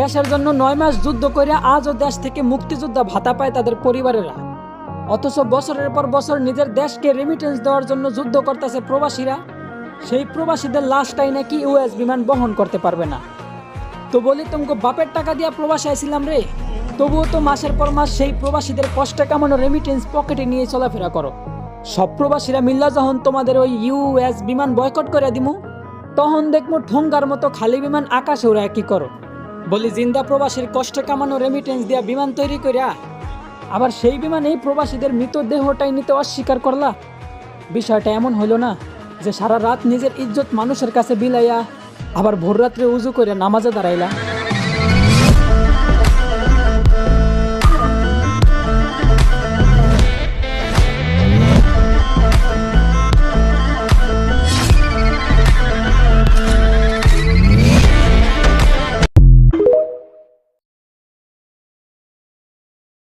দেশের জন্য নয় মাস যুদ্ধ করে আজও দেশ থেকে মুক্তিযোদ্ধা ভাতা পায় তাদের পরিবারেরা। অথচ বছরের পর বছর নিজের দেশকে রেমিটেন্স দেওয়ার জন্য যুদ্ধ করতেছে প্রবাসীরা। সেই প্রবাসীদের লাশটাই নাকি ইউএস বিমান বহন করতে পারবে না। তো বলি, তোমাকে বাপের টাকা দিয়া প্রবাসী আইছিলাম রে। তবুও তো মাসের পর মাস সেই প্রবাসীদের কষ্টে কামানো রেমিটেন্স পকেটে নিয়ে চলাফেরা করো। সব প্রবাসীরা মিল্লা যখন তোমাদের ওই ইউএস বিমান বয়কট করে দিমু, তখন দেখব ঠোঙ্গার মতো খালি বিমান আকাশে ওরা কি করো? বলি, জিন্দা প্রবাসীর কষ্টে কামানো রেমিটেন্স দিয়া বিমান তৈরি করিয়া আবার সেই বিমানেই প্রবাসীদের মৃতদেহটাই নিতে অস্বীকার করলা? বিষয়টা এমন হলো না যে সারা রাত নিজের ইজ্জত মানুষের কাছে বিলাইয়া আবার ভোর রাত্রে উজু করে নামাজে দাঁড়াইলা।